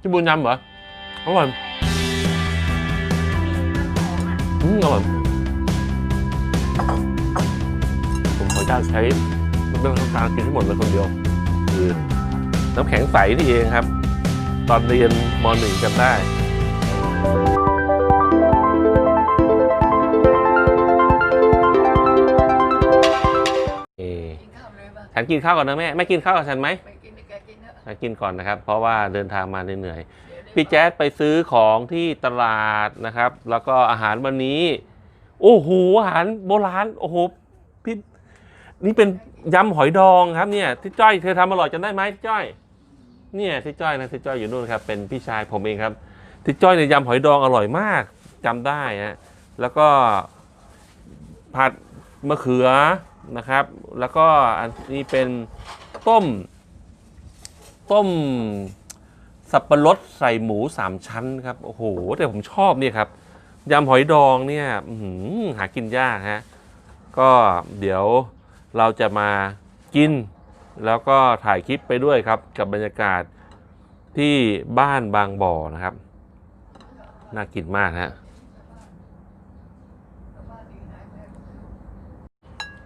พี่บุญยำเหรออร่อยอืมอร่อยผมขออนุญาตใช้เรื่องของการกินทั้งหมดเลยคนเดียว คือน้ำแข็งใสนี่เองครับ ตอนเรียนมหนึ่งจำได้เอกินข้าวเลยป่ะฉันกินข้าวก่อนนะแม่แม่กินข้าวกับฉันไหมไม่ กินก่อนนะครับ เพราะว่าเดินทางมาเหนื่อยๆพี่แจ๊ดไปซื้อของที่ตลาดนะครับ แล้วก็อาหารวันนี้ โอ้โหอาหารโบราณโอ้โหพี่นี่เป็นยำหอยดองครับเนี่ยที่จ้อยเธอทำอร่อยจำได้ไหมที่จ้อย เนี่ยที่จ้อยนะที่จ้อยอยู่นู่นครับ เป็นพี่ชายผมเองครับที่จ้อยในยยำหอยดองอร่อยมากจำได้ฮะแล้วก็ผัดมะเขือนะครับ แล้วก็อันนี้เป็นต้ม ต้ม สับปะรดใส่หมูสามชั้นครับโอ้โหแต่ผมชอบเนี่ยครับยำหอยดองเนี่ยอื้อหือหากินยากฮะก็เดี๋ยวเราจะมากิน แล้วก็ถ่ายคลิปไปด้วยครับ กับบรรยากาศที่บ้านบางบ่อนะครับ น่ากินมากฮะ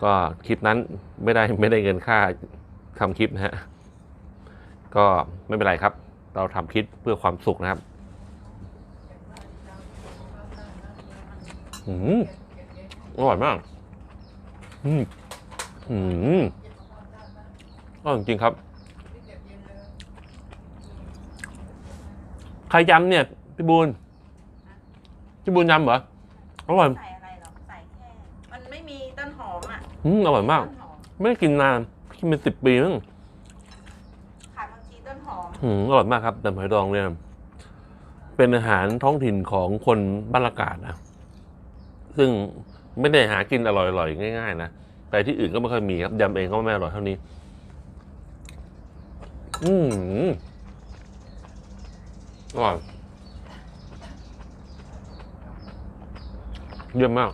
ก็คลิปนั้นไม่ได้ไม่ได้เงินค่าทำคลิปนะฮะ ก็ไม่เป็นไรครับ เราทำคลิปเพื่อความสุขนะครับอืมอร่อยมาก อืมอืมอร่อยจริงๆครับใครยำเนี่ยพี่บูนพี่บูนยำเหรออร่อยใส่อะไรหรอกใส่แค่ มันไม่มีต้นหอมอะ อืมอร่อยมากต้นหอมไม่ได้กินนานกินเป็นสิบปีมั้ง ขาดบางทีต้นห อืมอร่อยมากครับแต่หอยดองเนี่ยเป็นอาหารท้องถิ่นของคนบ้านละกาดนะซึ่งไม่ได้หากินอร่อยๆง่าย ๆ นะแต่ที่อื่นก็ไม่ค่อยมีครับยำเองก็ไม่อร่อยเท่านี้ อืมอร่อยเยี่ยมมาก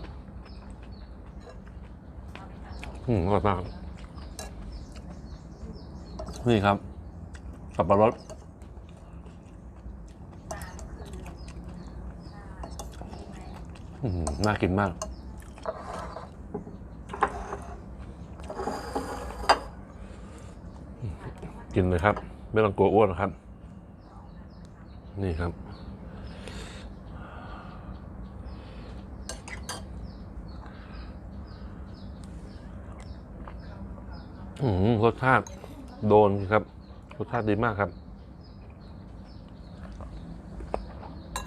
อืมอร่อยมาก นี่ครับ สับปะรดอืมน่ากินมาก กินเลยครับ ไม่ต้องกลัวอ้วนนะครับ นี่ครับอืมรสชาติโดนครับ รสชาติดีมากครับ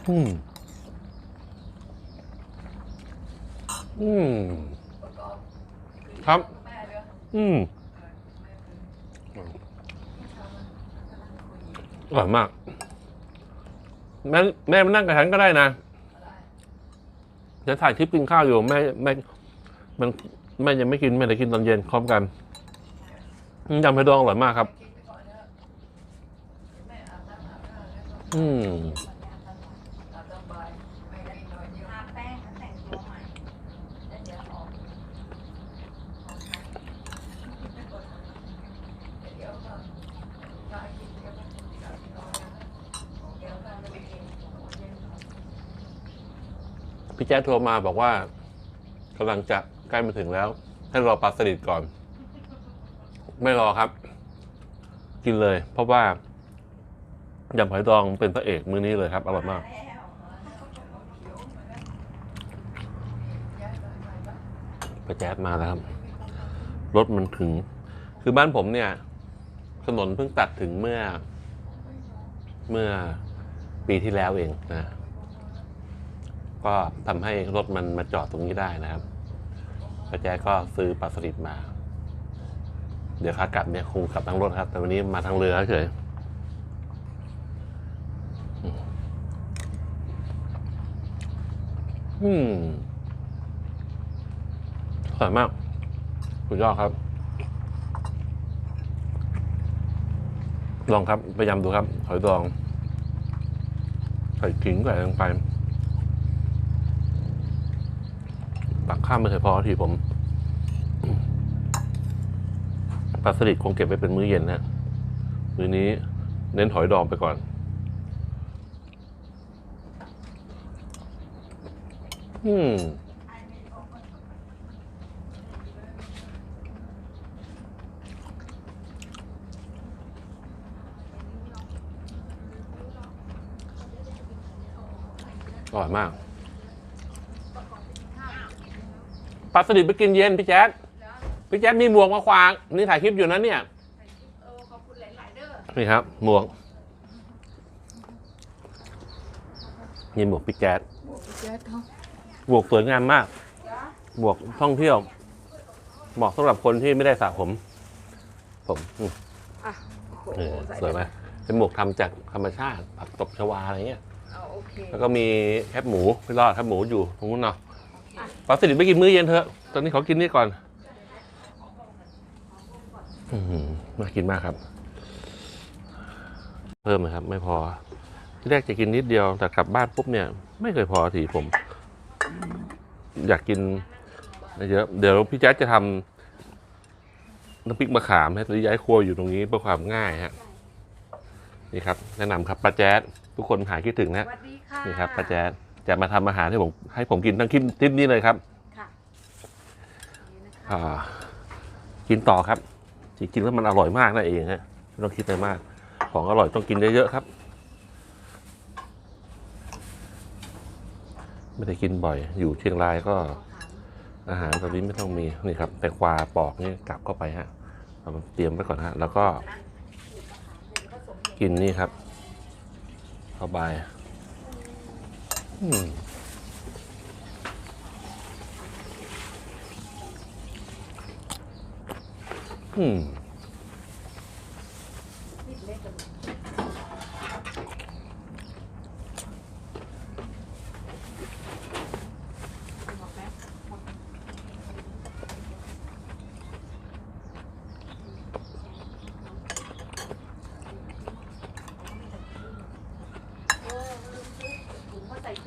อืม อืม ครับ อืมอร่อยมาก แม่แม่มานั่งกับฉันก็ได้นะจะถ่ายคลิปกินข้าวอยู่แม่แม่มันแม่ยังไม่กินแม่จะกินตอนเย็นพร้อมกันยำไผ่ดองอร่อยมากครับ อืมพี่แจ๊โทรมาบอกว่ากำลังจะใกล้มาถึงแล้ว ให้รอปลาสลิดก่อน ไม่รอครับ กินเลย เพราะว่า ยำหอยดองเป็นพระเอกมื้อนี้เลยครับอร่อยมากแล้วพระแจ๊ดมาแล้วครับ รถมันถึง คือบ้านผมเนี่ย ถนนเพิ่งตัดถึงเมื่อ เมื่อปีที่แล้วเองนะ ก็ทำให้รถมันมาจอดตรงนี้ได้นะครับพระแจ๊ก็ซื้อปลาสลิดมา เดี๋ยวขากลับเนี่ยคงกลับทางรถครับ แต่วันนี้มาทางเรือเฉย อืมอร่อยมากสุดยอดครับ ลองครับพยายามดูครับ หอยดอง ใส่ขิงใส่ลงไปตักข้ามไม่เคยพอทีผมปลาสลิดคงเก็บไว้เป็นมื้อเย็นนะ มื้อนี้เน้นหอยดองไปก่อน อืมอร่อยมากปลาสลิดไปกินเย็นพี่แจ๊ดพี่แจ๊ดมีหมวกมาขวาง นี่ถ่ายคลิปอยู่นะเนี่ยนี่ครับ หมวกนี่หมวกพี่แจ๊ดเจ๊เขา หมวกสวยงามมากจ้าหมวกท่องเที่ยว เหมาะสำหรับคนที่ไม่ได้สระผม ผมอืมอะโอ้โหเออใส่สวยไหมเป็นหมวกทำจากธรรมชาติผักตบชวาอะไรเงี้ย เอาโอเคแล้วก็มีแคบหมูไม่รอดแคบหมูอยู่ตรงนู้นเนาะปลาสลิดไปกินมื้อเย็นเถอะ ตอนนี้ขอกินนี่ก่อน อือหือน่ากินมากครับ เพิ่มนะครับ ไม่พอ ที่แรกจะกินนิดเดียวแต่กลับบ้านปุ๊บเนี่ย ไม่เคยพอทีผม อยากกินเยอะเดี๋ยวพี่แจ๊คจะทำน้ำพริกมะขามให้ตอนนี้ย้ายครัวอยู่ตรงนี้เพื่อความง่ายฮะนี่ครับ แนะนำครับป้าแจ๊ดทุกคนหายคิดถึงนะสวัสดีค่ะนี่ครับป้าแจ๊ดจะมาทำอาหารให้ผมให้ผมกินทั้งคลิปคลิปนี้เลยครับค่ะนี่นะคะอ่ากินต่อครับจริงๆแล้วมันอร่อยมากนั่นเองฮะไม่ต้องคิดอะไรมาก ของอร่อยต้องกินเยอะๆครับ ไม่ได้กินบ่อย อยู่เชียงรายก็ อาหารแบบนี้ไม่ต้องมีนี่ครับ แต่ควาปอกนี่กลับเข้าไปฮะเอามาเตรียมไว้ก่อนฮะ แล้วก็กินนี่ครับ เข้าไปอืม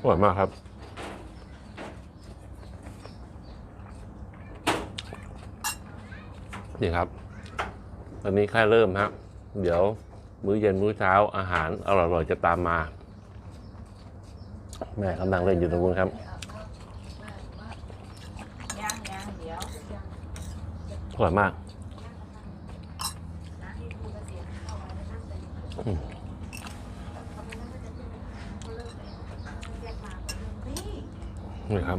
อร่อยมากครับ นี่ครับ ตอนนี้แค่เริ่มฮะ เดี๋ยวมื้อเย็นมื้อเช้าอาหารอร่อยๆจะตามมา แม่กำลังเล่นอยู่ตรงนู้นครับอร่อยมาก อืม นี่ นี่ครับ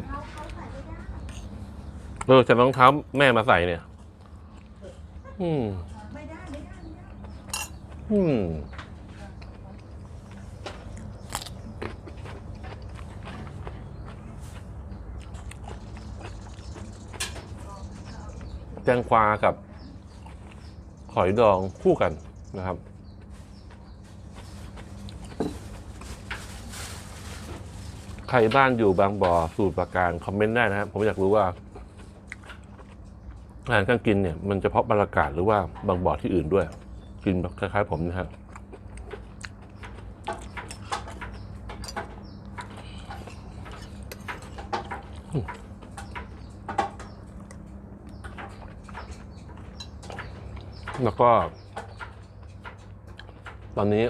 เขาเขาใส่รองเท้าแม่มาใส่เนี่ย อืมอืมแตงกวากับหอยดองคู่กันนะครับ ใค รบ้านอยู่บางบ่อสูตรประการคอมเมนต์ได้นะครับผมอยากรู้ว่าอาหารการกินเนี่ยมันเฉพาะบรรยากาศหรือว่าบางบ่อที่อื่นด้วย กินแบบคล้ายๆ ผมนะครับแล้วก็ ตอนนี้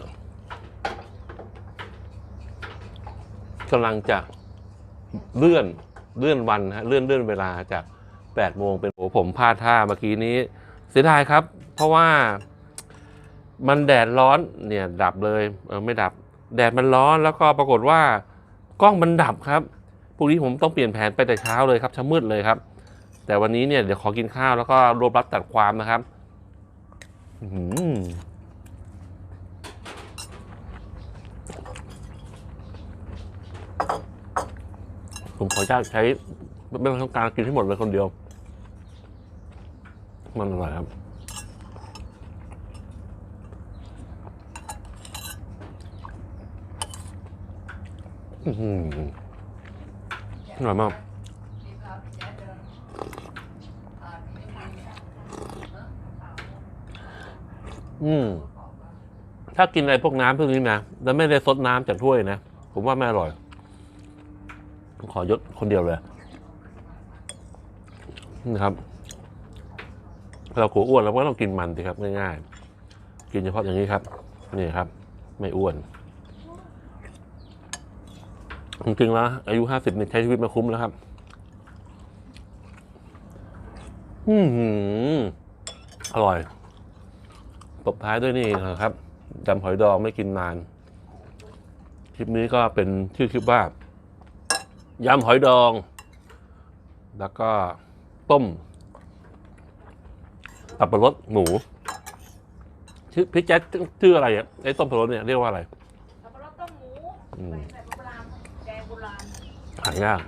กำลังจะเลื่อนเลื่อนวันฮะเลื่อนเลื่อนเวลาจาก8โมงเป็นโอ้ผมพลาดท่าเมื่อกี้นี้ เสียดายครับ เพราะว่ามันแดดร้อนเนี่ยดับเลยเออไม่ดับ แดดมันร้อนแล้วก็ปรากฏว่ากล้องมันดับครับพรุ่งนี้ผมต้องเปลี่ยนแผนไปแต่เช้าเลยครับเช้ามืดเลยครับ แต่วันนี้เนี่ยเดี๋ยวขอกินข้าวแล้วก็รวบรัดตัดความนะครับ อื้อ ผมขออนุญาตใช้ไม่ต้องการกินให้หมดเลยคนเดียว มันอร่อยครับอื้อร่อยมากอืม ถ้ากินอะไรพวกน้ำพวกนี้นะแล้วไม่ได้ซดน้ำจากถ้วยนะ ผมว่าไม่อร่อย ขอยศคนเดียวเลยนะครับ เรากลัวอ้วนเราก็ต้องกินมันสิครับง่ายๆ กินเฉพาะอย่างนี้ครับ นี่ครับ ไม่อ้วน จริงๆแล้วอายุห้าสิบเนี่ยใช้ชีวิตมาคุ้มแล้วครับ อือหือร่อยตบท้ายด้วยนี่นะครับยำหอยดองไม่กินนาน คลิปนี้ก็เป็นชื่อคลิปว่า ยำหอยดอง แล้วก็ต้มสับปะรดหมูชื่อพี่แจ๊คชื่ออะไรอะไอ้ต้มสับปะรดเนี่ยเรียกว่าอะไรสับปะรดต้มหมูอืมใส่แบบโบราณแกงโบราณหายาก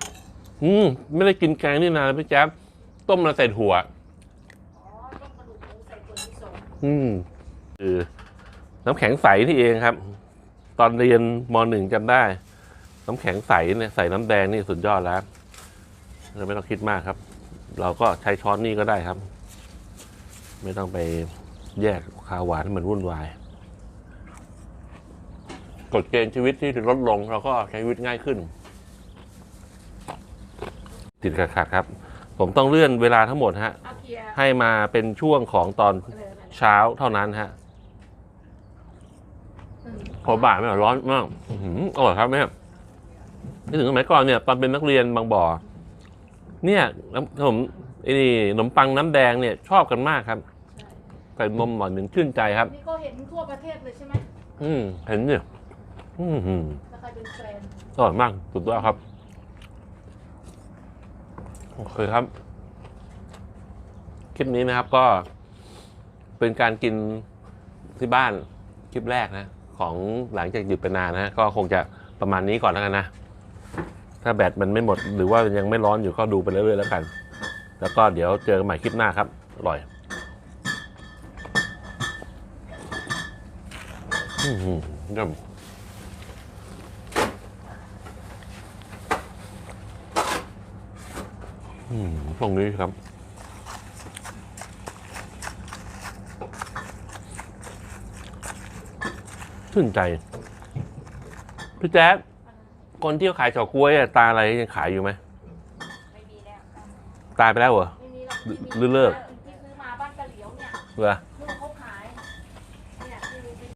อืมไม่ได้กินแกงนี่นานพี่แจ๊คต้มมาใส่ถั่วอ๋อต้มกระดูกหมูใส่ถั่วลิสงอืมคือน้ำแข็งใสนี่เองครับ ตอนเรียนมหนึ่งจำได้ น้ำแข็งใสเนี่ยใส่น้ำแดงนี่สุดยอดแล้วเราไม่ต้องคิดมากครับ เราก็ใช้ช้อนนี่ก็ได้ครับ ไม่ต้องไปแยกคาวหวานให้มันวุ่นวายกฎเกณฑ์ชีวิตที่ลดลงเราก็ใช้ชีวิตง่ายขึ้น ติดขัดๆครับ ผมต้องเลื่อนเวลาทั้งหมดฮะเอาเคียร์ให้มาเป็นช่วงของตอนเลยนะเช้าเท่านั้นฮะอืมพอบ่ายไม่ร้อนมากอื้อหืออร่อยครับแม่ นึกถึงสมัยก่อนเนี่ยตอนเป็นนักเรียนบางบ่อ เนี่ยน้ำผมไอ้นี่ขนมปังน้ำแดงเนี่ยชอบกันมากครับใส่นมหน่อยหนึ่งชื่นใจครับ นี่ก็เห็นทั่วประเทศเลยใช่ไหมอืมเห็นเนี่ยอืมหือแล้วใครเป็นแฟนอร่อยมากสุดยอดครับโอเคครับ คลิปนี้นะครับก็ เป็นการกินที่บ้านคลิปแรกนะ ของหลังจากหยุดไปนานนะ ก็คงจะประมาณนี้ก่อนแล้วกันนะ ถ้าแบตมันไม่หมดหรือว่ายังไม่ร้อนอยู่ก็ดูไปเรื่อยๆแล้วกัน แล้วก็เดี๋ยวเจอกันใหม่คลิปหน้าครับ อร่อยอืมเยี่ยมอืมตรงนี้ครับชื่นใจ พี่แจ๊ด คนที่เขาขายเฉาก๊วยอะตาอะไรยังขายอยู่ไหมไม่มีแล้วตายไปแล้วเหรอ ไม่มีหรอกหรือที่มีหรือเลิก ที่ซื้อมาบ้านกะเหลียวเนี่ยเหรอนู่นเขาขายเนี่ยที่มี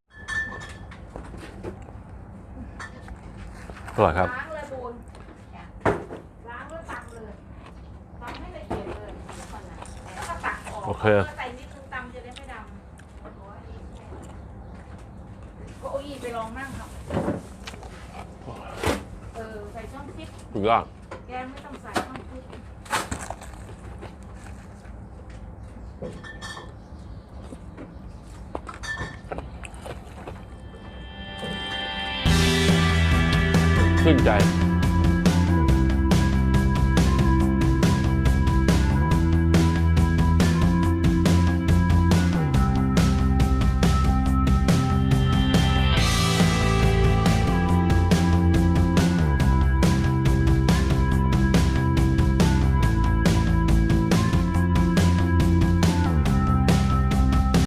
อร่อยครับ ล้างเลยบูนเนี่ยล้างแล้วตักเลยตำให้ละเอียดเลยทุกคนนะแล้วก็ตักออกโอเค แล้วใส่นิดนึงตำจะได้ไม่ดำโอ้ยก็เอาอีไปลองนั่งครับเออใส่ช่องฟิต สุ ดยอดแกไม่ต้องใส่ช่องฟิตชื่นใจ